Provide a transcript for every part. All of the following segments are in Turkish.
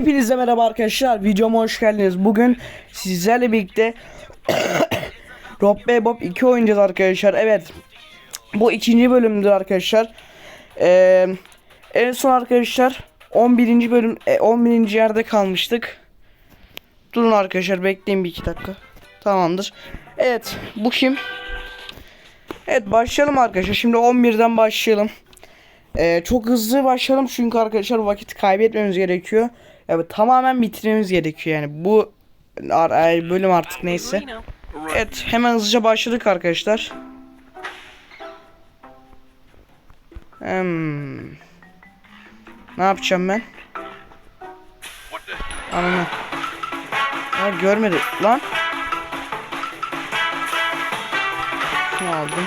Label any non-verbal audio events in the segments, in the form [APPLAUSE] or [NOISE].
Hepinize merhaba arkadaşlar. Videoma hoş geldiniz. Bugün sizlerle birlikte [COUGHS] Rob Bey Bob 2 oynayacağız arkadaşlar. Evet. Bu ikinci bölümdür arkadaşlar. Ee, en son arkadaşlar 11. bölüm e, 11. yerde kalmıştık. Durun arkadaşlar bekleyin bir iki dakika. Tamamdır. Evet bu kim? Evet başlayalım arkadaşlar. Şimdi 11'den başlayalım. Ee, çok hızlı başlayalım çünkü arkadaşlar vakit kaybetmemiz gerekiyor. Evet tamamen bitirmemiz gerekiyor yani bu bölüm artık neyse. Evet hemen hızlıca başladık arkadaşlar. Hmm. Ne yapacağım ben? Ananı. Ha görmedi lan. Şunu aldım.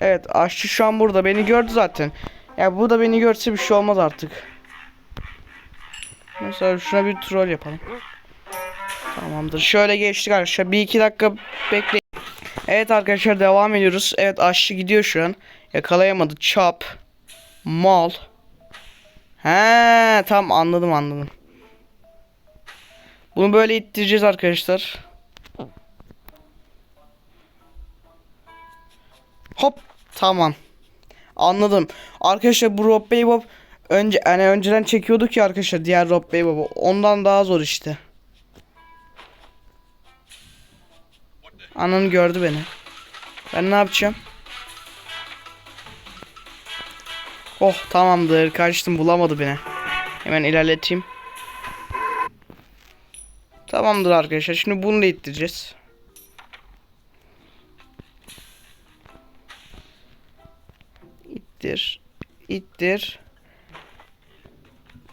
Evet aşçı şu an burada beni gördü zaten. Ya bu da beni görse bir şey olmaz artık. Mesela şuna bir troll yapalım. Tamamdır. Şöyle geçtik arkadaşlar. Bir iki dakika bekleyin. Evet arkadaşlar devam ediyoruz. Evet aşçı gidiyor şu an. Yakalayamadı. Chop. Mal. He tam anladım anladım. Bunu böyle ittireceğiz arkadaşlar. Hop tamam. Anladım. Arkadaşlar bu Rob Bey Bob önce hani önceden çekiyorduk ya arkadaşlar diğer Rob Bey Bob'u. Ondan daha zor işte. Ananı gördü beni. Ben ne yapacağım? Oh tamamdır. Kaçtım bulamadı beni. Hemen ilerleteyim. Tamamdır arkadaşlar. Şimdi bunu da ittireceğiz. İttir. İttir.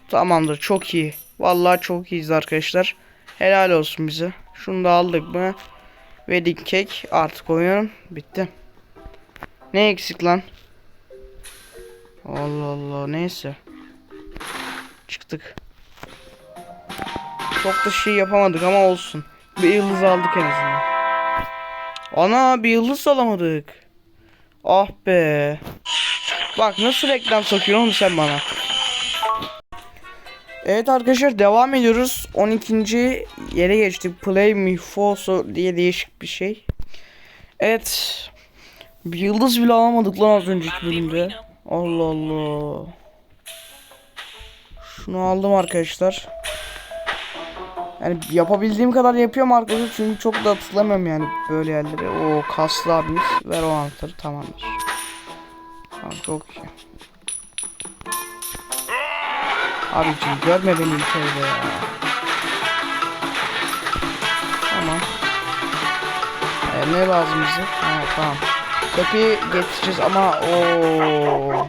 Tamamdır. Çok iyi. Vallahi çok iyiyiz arkadaşlar. Helal olsun bize. Şunu da aldık mı? Wedding cake. Artık oyun bitti. Ne eksik lan? Allah Allah. Neyse. Çıktık. Çok da şey yapamadık ama olsun. Bir yıldız aldık en azından. Ana bir yıldız alamadık. Ah be. Bak nasıl reklam sokuyorsun oğlum sen bana. Evet arkadaşlar devam ediyoruz. 12. yere geçtik. Play Me Foso diye değişik bir şey. Evet. Bir yıldız bile alamadık lan az önceki bölümde. Allah Allah. Şunu aldım arkadaşlar. Yani yapabildiğim kadar yapıyorum arkadaşlar çünkü çok da hatırlamıyorum yani böyle yerleri. O kaslı abimiz ver o anahtarı tamamdır. Tamam çok iyi. Abicim görme beni şöyle ya. Tamam. Ee, ne lazım bize? Ha, tamam. Köpeği getireceğiz ama o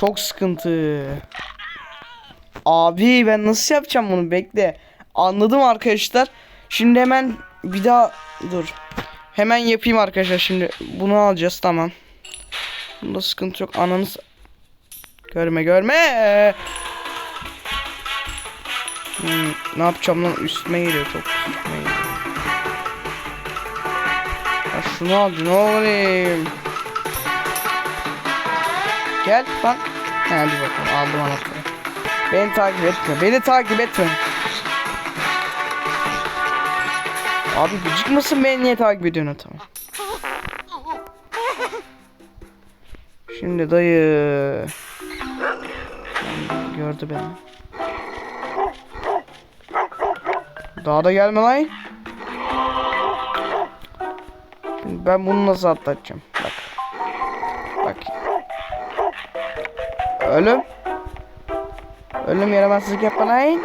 çok sıkıntı. Abi ben nasıl yapacağım bunu bekle. Anladım arkadaşlar. Şimdi hemen bir daha dur. Hemen yapayım arkadaşlar şimdi. Bunu alacağız tamam. Bunda sıkıntı yok. Ananız görme görme. Hmm, ne yapacağım lan üstüme geliyor çok üstüme geliyor. Ya şunu al ne olayım. Gel lan. Hadi bakalım aldım anahtarı. Beni takip etme. Beni takip etme. Abi gıcık mısın beni niye takip ediyorsun tamam. Şimdi dayı. Gördü beni. Daha da gelme lan. Ben bunu nasıl atlatacağım? Bak. Bak. Ölüm. Ölüm yaramazlık yapma lan.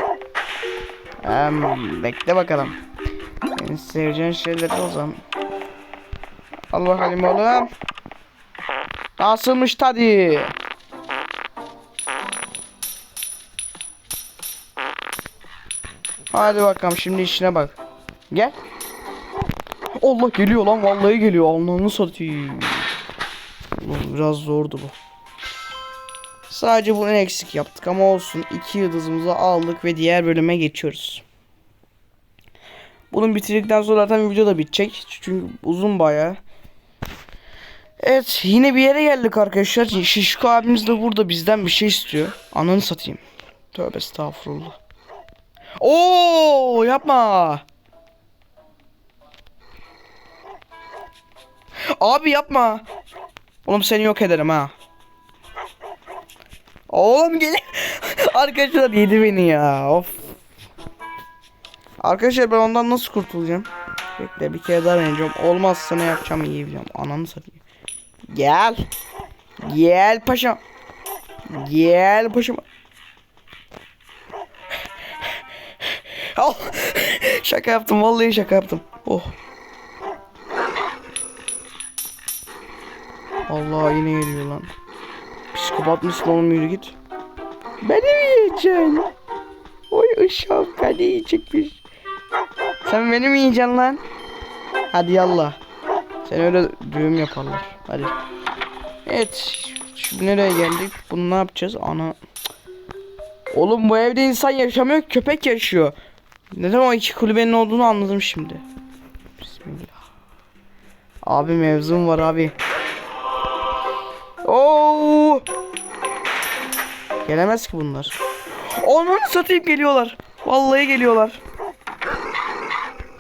Um, bekle bakalım. Senin seveceğin şeyleri o zaman. Al bakalım oğlum. Nasılmış tadı? Hadi bakalım şimdi işine bak. Gel. Allah geliyor lan vallahi geliyor. Allah'ını satayım. Biraz zordu bu. Sadece bunu eksik yaptık ama olsun. iki yıldızımızı aldık ve diğer bölüme geçiyoruz. Bunun bitirdikten sonra zaten video da bitecek. Çünkü uzun bayağı. Evet yine bir yere geldik arkadaşlar. Şişko abimiz de burada bizden bir şey istiyor. Ananı satayım. Tövbe estağfurullah. Oo yapma. Abi yapma. Oğlum seni yok ederim ha. Oğlum gel. [LAUGHS] Arkadaşlar yedi beni ya. Of. Arkadaşlar ben ondan nasıl kurtulacağım? Bekle bir kere daha deneyeceğim. Olmazsa ne yapacağım iyi biliyorum. Ananı satayım. Gel. Gel paşam. Gel paşam. Al. şaka yaptım vallahi şaka yaptım. Oh. Allah yine geliyor lan. Psikopat mısın oğlum yürü git. Beni mi yiyeceksin? Oy ışığım beni yiyecekmiş. Sen beni mi yiyeceksin lan? Hadi yallah. Sen öyle düğüm yaparlar. Hadi. Evet. Şimdi nereye geldik? Bunu ne yapacağız? Ana. Oğlum bu evde insan yaşamıyor köpek yaşıyor. Neden o iki kulübenin olduğunu anladım şimdi. Bismillah. Abi mevzum var abi. Oo! Gelemez ki bunlar. Onu satayım geliyorlar. Vallahi geliyorlar.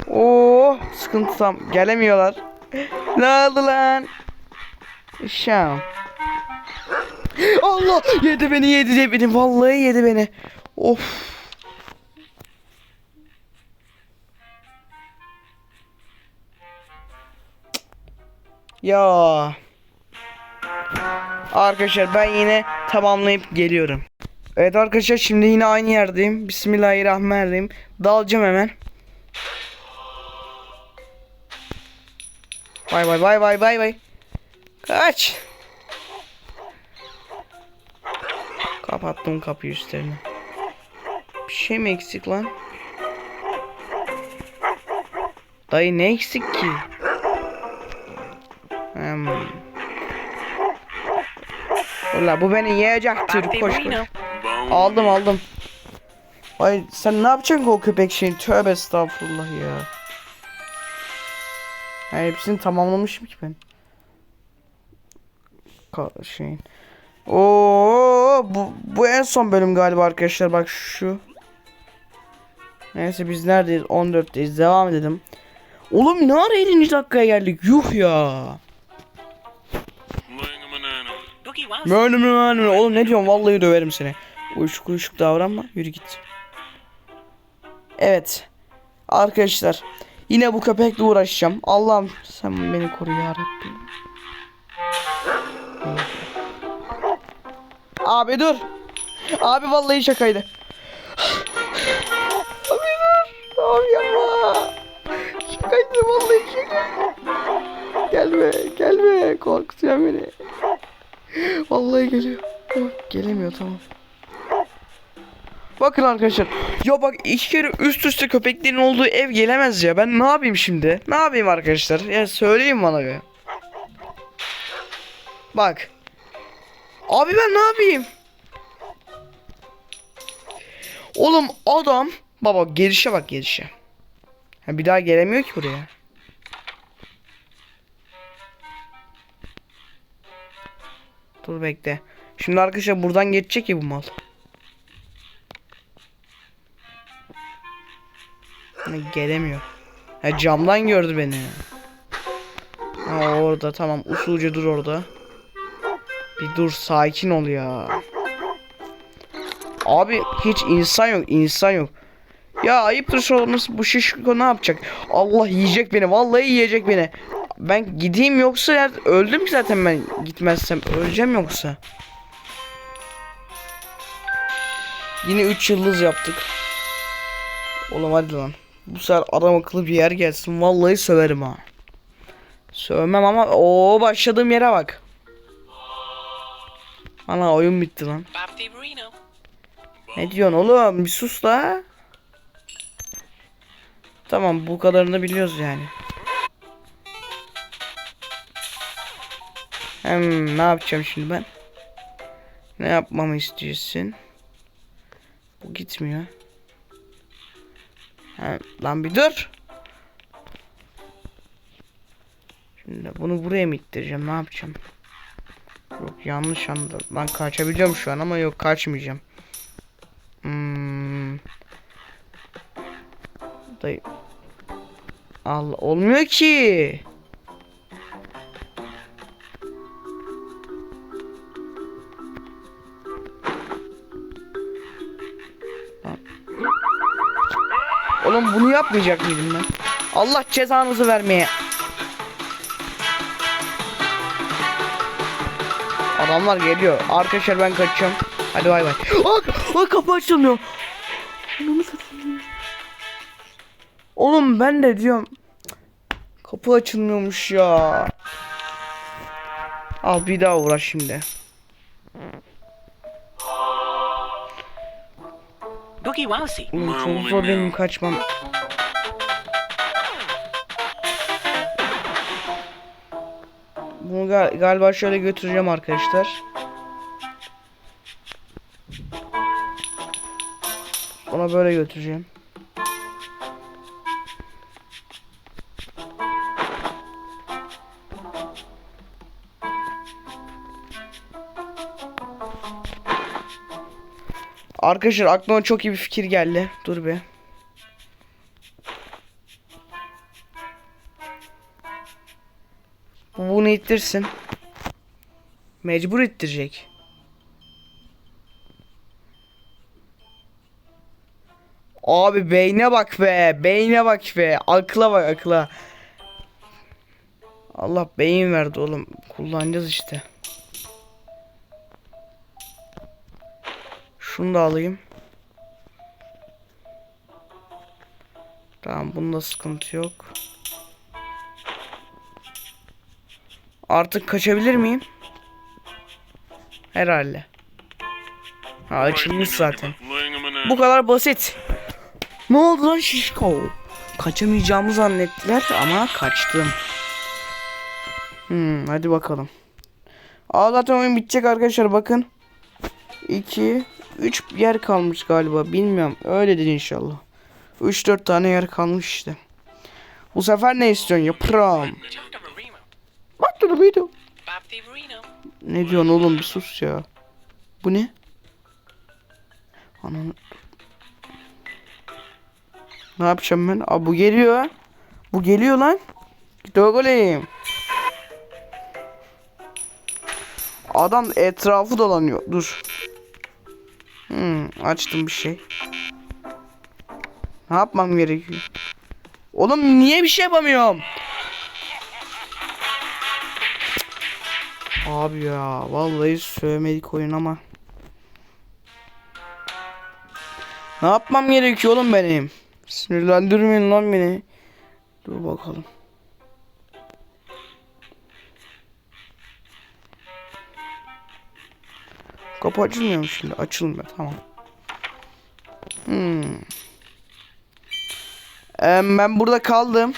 Oo, sıkıntı tam. Gelemiyorlar. ne oldu lan? Şam. Allah yedi beni yedi beni vallahi yedi beni. Of. Ya. Arkadaşlar ben yine tamamlayıp geliyorum. Evet arkadaşlar şimdi yine aynı yerdeyim. Bismillahirrahmanirrahim. Dalacağım hemen. Bay bay bay bay bay bay. Kaç. Kapattım kapıyı üstlerine. Bir şey mi eksik lan? Dayı ne eksik ki? Hmm. Ulan bu beni yiyecektir koş koş. Aldım aldım. Ay sen ne yapacaksın o köpek şeyin? Tövbe estağfurullah ya. Ya hepsini tamamlamışım ki ben. Ka şeyin. Oo bu bu en son bölüm galiba arkadaşlar bak şu. Neyse biz neredeyiz? 14'teyiz. Devam edelim. Oğlum ne ara 50. dakikaya geldik? Yuh ya. Mönü mönü. Oğlum ne diyorsun? Vallahi döverim seni. Uyuşuk uyuşuk davranma. Yürü git. Evet. Arkadaşlar. Yine bu köpekle uğraşacağım. Allah'ım sen beni koru ya Rabbim. Abi dur. Abi vallahi şakaydı. Abi dur. Abi yapma. Şakaydı vallahi şakaydı. Gelme gelme korkutuyor beni. Vallahi geliyor. Gelemiyor tamam. Bakın arkadaşlar. Ya bak iki kere üst üste köpeklerin olduğu ev gelemez ya. Ben ne yapayım şimdi? Ne yapayım arkadaşlar? Ya söyleyin bana be. Bak. Abi ben ne yapayım? Oğlum adam baba gelişe bak gelişe. Ha, bir daha gelemiyor ki buraya. Dur bekle. Şimdi arkadaşlar buradan geçecek ya bu mal. Gelemiyor. Ha, camdan gördü beni. Ha, orada tamam usulca dur orada. Bir dur sakin ol ya. Abi hiç insan yok insan yok. Ya ayıptır sorması bu şişko ne yapacak? Allah yiyecek beni vallahi yiyecek beni. Ben gideyim yoksa ya öldüm ki zaten ben gitmezsem öleceğim yoksa. Yine 3 yıldız yaptık. Oğlum hadi lan. Bu sefer adam akıllı bir yer gelsin. Vallahi söverim ha. Sövmem ama o başladığım yere bak. Ana oyun bitti lan. Ne diyorsun oğlum? Bir sus la. Tamam bu kadarını biliyoruz yani. Hmm, ne yapacağım şimdi ben? Ne yapmamı istiyorsun? Bu gitmiyor. Ha, lan bir dur. Şimdi bunu buraya mı ittireceğim? Ne yapacağım? Yok yanlış anladım. Ben kaçabiliyorum şu an ama yok kaçmayacağım. Hmm. Allah olmuyor ki. Yapmayacak mıydım ben? Allah cezanızı vermeye. Adamlar geliyor. Arkadaşlar ben kaçıyorum. Hadi bay bay. Aa, aa, kapı açılmıyor. Oğlum ben de diyorum. Kapı açılmıyormuş ya. Al bir daha uğraş şimdi. Çok zor benim kaçmam. Gal- galiba şöyle götüreceğim arkadaşlar. Ona böyle götüreceğim. Arkadaşlar aklıma çok iyi bir fikir geldi. Dur be. Bunu ittirsin. Mecbur ittirecek. Abi beyne bak be. Beyne bak be. Akla bak akla. Allah beyin verdi oğlum. Kullanacağız işte. Şunu da alayım. Tamam bunda sıkıntı yok. Artık kaçabilir miyim? Herhalde. Ha açılmış zaten. Bu kadar basit. Ne oldu lan şişko? Kaçamayacağımı zannettiler ama kaçtım. Hmm, hadi bakalım. Aa zaten oyun bitecek arkadaşlar bakın. 2 3 yer kalmış galiba. Bilmiyorum. Öyledir inşallah. 3 4 tane yer kalmış işte. Bu sefer ne istiyorsun yaprağım? De Marino. Ne diyorsun oğlum bir sus ya. Bu ne? Ananı. Ne yapacağım ben? Aa bu geliyor. Bu geliyor lan. Oğlum. Adam etrafı dolanıyor. Dur. Hmm, açtım bir şey. Ne yapmam gerekiyor? Oğlum niye bir şey yapamıyorum? Abi ya vallahi sövmedik oyun ama. Ne yapmam gerekiyor oğlum benim? Sinirlendirmeyin lan beni. Dur bakalım. Kapı açılmıyor mu şimdi? Açılmıyor tamam. Hmm. Em, ben burada kaldım.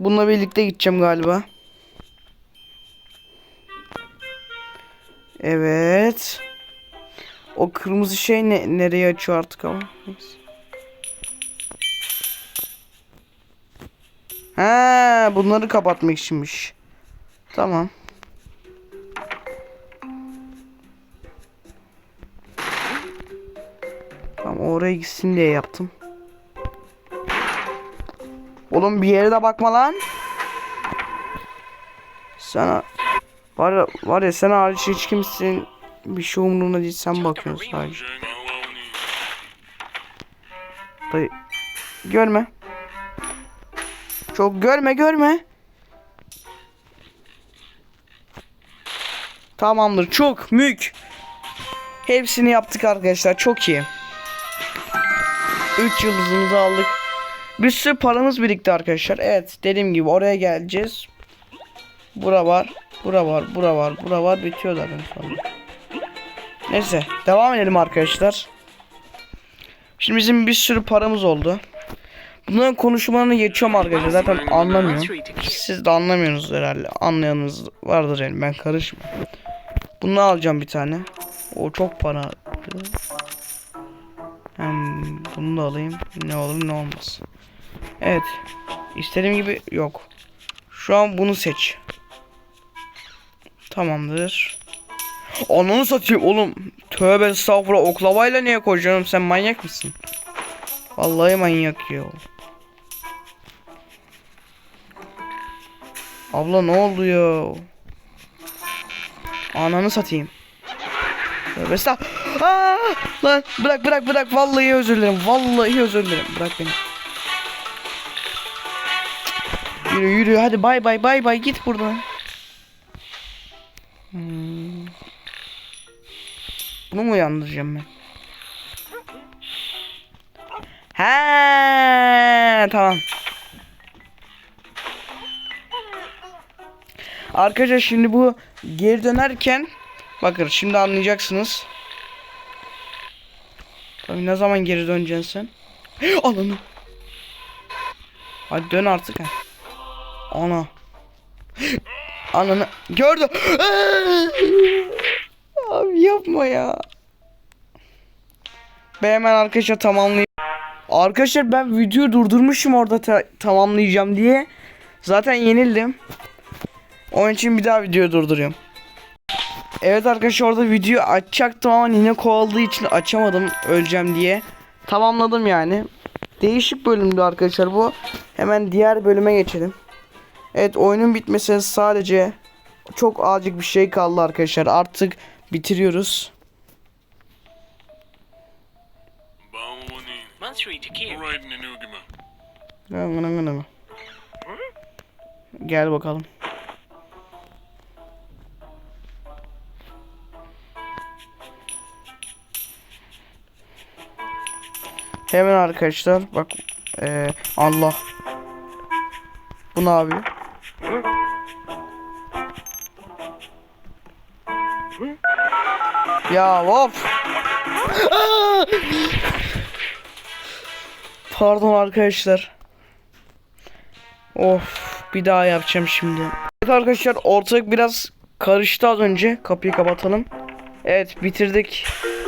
Bununla birlikte gideceğim galiba. Evet. O kırmızı şey ne nereye açıyor artık ama. Neyse. Ha, bunları kapatmak içinmiş. Tamam. Tamam oraya gitsin diye yaptım. Oğlum bir yere de bakma lan. Sana var ya, var ya sen hariç hiç kimsin bir şey umurumda değil sen bakıyorsun sadece. Dayı görme. Çok görme görme. Tamamdır çok mük. Hepsini yaptık arkadaşlar çok iyi. 3 yıldızımızı aldık. Bir sürü paramız birikti arkadaşlar. Evet dediğim gibi oraya geleceğiz. Bura var. Bura var. Bura var. Bura var. Bitiyor zaten sonra. Neyse. Devam edelim arkadaşlar. Şimdi bizim bir sürü paramız oldu. Bunların konuşmalarını geçiyorum arkadaşlar. Zaten anlamıyorum. Siz de anlamıyorsunuz herhalde. Anlayanınız vardır yani. Ben karışmıyorum. Bunu alacağım bir tane. O çok para. Hem bunu da alayım. Ne olur ne olmaz. Evet. İstediğim gibi yok. Şu an bunu seç. Tamamdır. Ananı satayım oğlum. Tövbe estağfurullah oklavayla niye koşuyorum sen manyak mısın? Vallahi manyak ya. Abla ne oldu ya? Ananı satayım. Tövbe estağfurullah. Aa, lan bırak bırak bırak vallahi özür dilerim. Vallahi özür dilerim. Bırak beni. Yürü yürü hadi bay bay bay bay git buradan. Hmm. Bunu mu uyandıracağım ben? He tamam. Arkadaşlar şimdi bu geri dönerken bakın şimdi anlayacaksınız. Tabii ne zaman geri döneceksin sen? Ananı. Hadi dön artık ha. Ana. Ananı gördüm. Abi yapma ya. Ben hemen arkadaşlar tamamlayayım. Arkadaşlar ben videoyu durdurmuşum orada ta- tamamlayacağım diye. Zaten yenildim. Onun için bir daha videoyu durduruyorum. Evet arkadaşlar orada video açacaktım ama yine kovaladığı için açamadım öleceğim diye. Tamamladım yani. Değişik bölümdü arkadaşlar bu. Hemen diğer bölüme geçelim. Evet oyunun bitmesine sadece çok azıcık bir şey kaldı arkadaşlar. Artık bitiriyoruz. Baonin. Monthly Hemen arkadaşlar bak eee, Allah. Bu ne yapıyor? Ya of. Pardon arkadaşlar. Of bir daha yapacağım şimdi. Evet arkadaşlar ortalık biraz karıştı az önce. Kapıyı kapatalım. Evet bitirdik.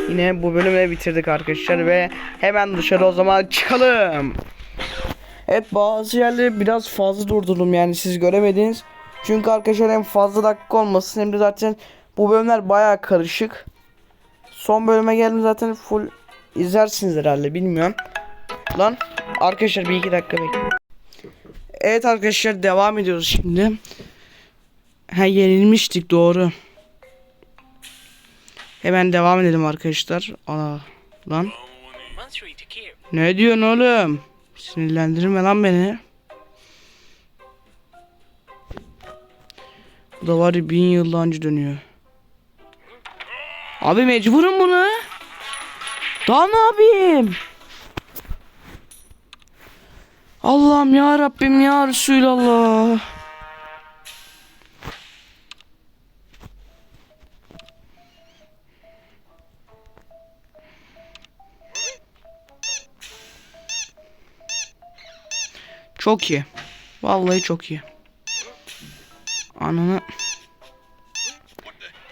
Yine bu bölümü de bitirdik arkadaşlar ve hemen dışarı o zaman çıkalım. Evet bazı yerleri biraz fazla durdurdum yani siz göremediniz. Çünkü arkadaşlar hem fazla dakika olmasın hem de zaten bu bölümler baya karışık. Son bölüme geldim zaten full izlersiniz herhalde bilmiyorum. Lan arkadaşlar bir iki dakika bekleyin. Evet arkadaşlar devam ediyoruz şimdi. Ha yenilmiştik doğru. Hemen devam edelim arkadaşlar. Aa, lan ne diyorsun oğlum? Sinirlendirme lan beni. Bu da var ya bin yıl önce dönüyor. Abi mecburum bunu. Daha ne yapayım? Allah'ım ya Rabbim ya Resulallah. Çok iyi. Vallahi çok iyi. Ananı.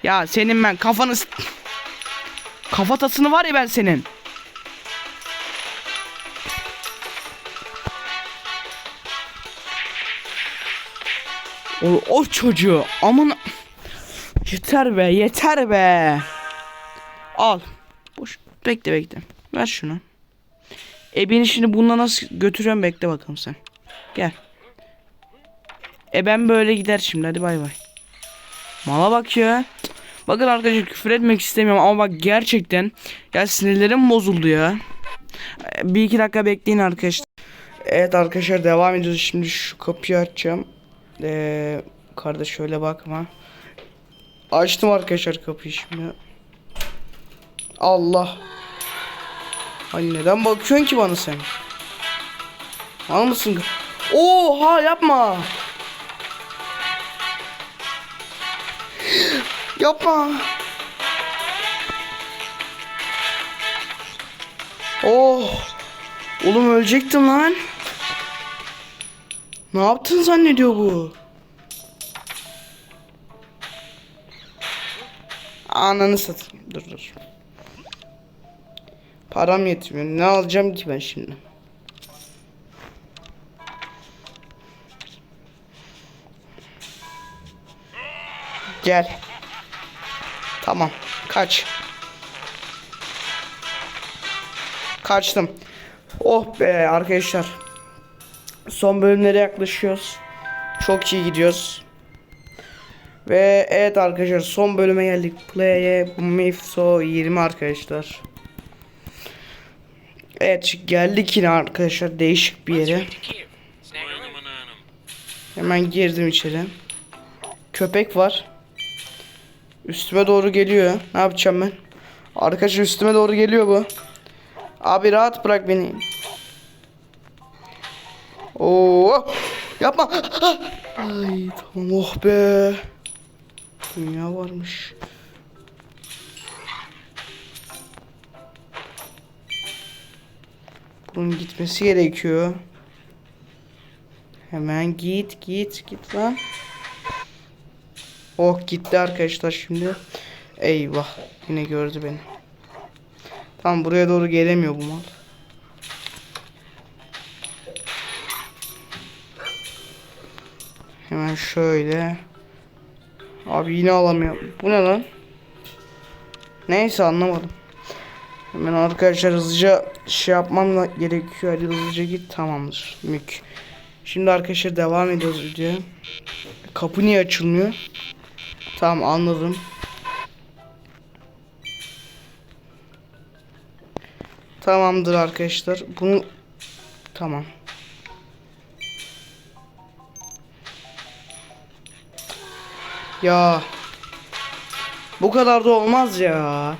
Ya senin ben kafanı kafatasını var ya ben senin. O, o çocuğu aman yeter be yeter be. Al. Boş bekle bekle. Ver şunu. E beni şimdi bununla nasıl götürüyorum bekle bakalım sen. Gel. E ben böyle gider şimdi hadi bay bay. Mala bak ya. Bakın arkadaşlar küfür etmek istemiyorum ama bak gerçekten ya sinirlerim bozuldu ya. E, Bir iki dakika bekleyin arkadaşlar. Evet arkadaşlar devam ediyoruz. Şimdi şu kapıyı açacağım. Ee, kardeş şöyle bakma. Açtım arkadaşlar kapıyı şimdi. Allah. Ay neden bakıyorsun ki bana sen? Mal mısın? Oha yapma. yapma. Oh. Oğlum ölecektim lan. Ne yaptın zannediyor bu? Ananı satayım. Dur dur. Param yetmiyor. Ne alacağım ki ben şimdi? Gel. Tamam. Kaç. Kaçtım. Oh be arkadaşlar. Son bölümlere yaklaşıyoruz. Çok iyi gidiyoruz. Ve evet arkadaşlar son bölüme geldik. Play Mifso 20 arkadaşlar. Evet geldik yine arkadaşlar değişik bir yere. Hemen girdim içeri. Köpek var. Üstüme doğru geliyor. Ne yapacağım ben? Arkadaşlar üstüme doğru geliyor bu. Abi rahat bırak beni. Oo! Yapma. Ay tamam oh be. Dünya varmış. Bunun gitmesi gerekiyor. Hemen git git git lan. Oh gitti arkadaşlar şimdi. Eyvah yine gördü beni. Tam buraya doğru gelemiyor bu mal. Hemen şöyle. Abi yine alamıyorum. Bu ne lan? Neyse anlamadım. Hemen arkadaşlar hızlıca şey yapmam gerekiyor. Hadi hızlıca git tamamdır. Mük. Şimdi arkadaşlar devam ediyoruz videoya. Kapı niye açılmıyor? Tamam anladım. Tamamdır arkadaşlar. Bunu tamam. Ya bu kadar da olmaz ya.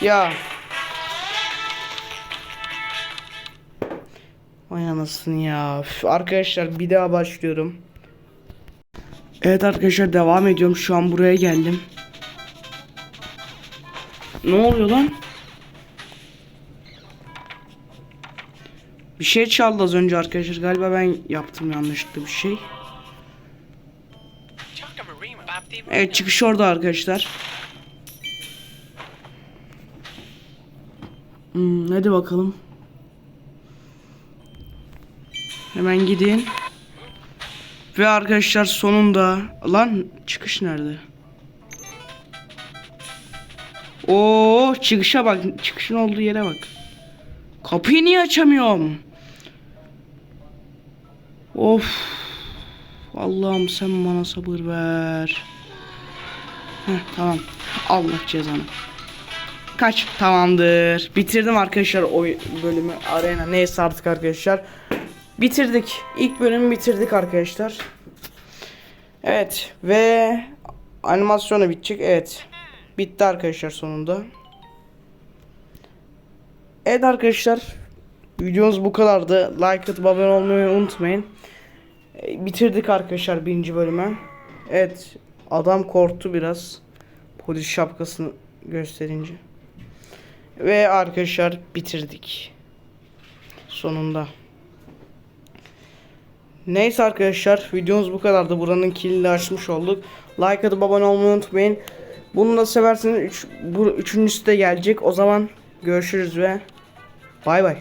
Ya. Vay anasını ya. Üf, arkadaşlar bir daha başlıyorum. Evet arkadaşlar devam ediyorum. Şu an buraya geldim. Ne oluyor lan? Bir şey çaldı az önce arkadaşlar. Galiba ben yaptım yanlışlıkla bir şey. Evet çıkış orada arkadaşlar. Hmm, hadi bakalım. Hemen gidin. Ve arkadaşlar sonunda lan çıkış nerede? Oo çıkışa bak. Çıkışın olduğu yere bak. Kapıyı niye açamıyorum? Of. Allah'ım sen bana sabır ver. Heh, tamam. Allah cezanı. Kaç. Tamamdır. Bitirdim arkadaşlar o bölümü. Arena neyse artık arkadaşlar. Bitirdik. İlk bölümü bitirdik arkadaşlar. Evet. Ve animasyonu bitecek. Evet. Bitti arkadaşlar sonunda. Evet arkadaşlar. Videomuz bu kadardı. Like atıp abone olmayı unutmayın. E, Bitirdik arkadaşlar birinci bölümü. Evet. Adam korktu biraz. Polis şapkasını gösterince. Ve arkadaşlar bitirdik. Sonunda. Neyse arkadaşlar videomuz bu kadardı. Buranın kilidini açmış olduk. Like atıp abone olmayı unutmayın. Bunu da severseniz üç, bu üçüncüsü de gelecek. O zaman görüşürüz ve bay bay.